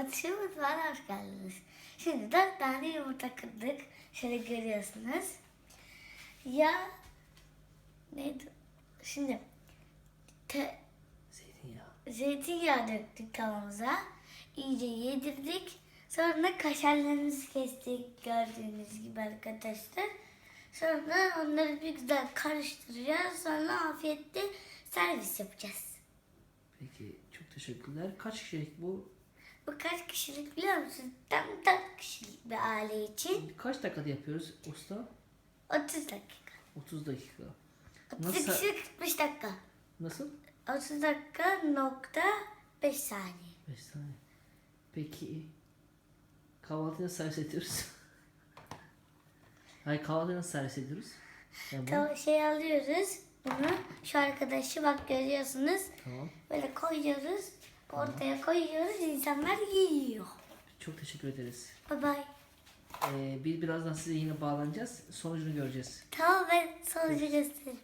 Batışın mutfağına hoş geldiniz. Şimdi dört tane yumurta kırdık. Şöyle görüyorsunuz. Ya neydi? Şimdi te, Zeytinyağı. zeytinyağı döktük tavamıza. İyice yedirdik. Sonra kaşarlarımızı kestik gördüğünüz gibi arkadaşlar. Sonra onları bir güzel karıştıracağız. Sonra afiyetle servis yapacağız. Peki çok teşekkürler. Kaç kişilik bu? Bu kaç kişilik biliyor musun? Tam 4 kişilik bir aile için Kaç dakikada yapıyoruz usta? 30 dakika. 30 dakika. 30 Nasıl? kişilik 45 dakika. Nasıl? 30 dakika nokta 5 saniye. 5 saniye. Peki kahvaltıyı nasıl servis ediyoruz? Hayır kahvaltıyı nasıl servis ediyoruz? Yani Tamam şey alıyoruz bunu. Şu arkadaşı bak görüyorsunuz. Tamam. Böyle koyuyoruz. Ortaya koyuyoruz. insanlar yiyor. Çok teşekkür ederiz. Bye bye. Ee, bir birazdan size yine bağlanacağız. Sonucunu göreceğiz. Tamam ben sonucu göstereyim.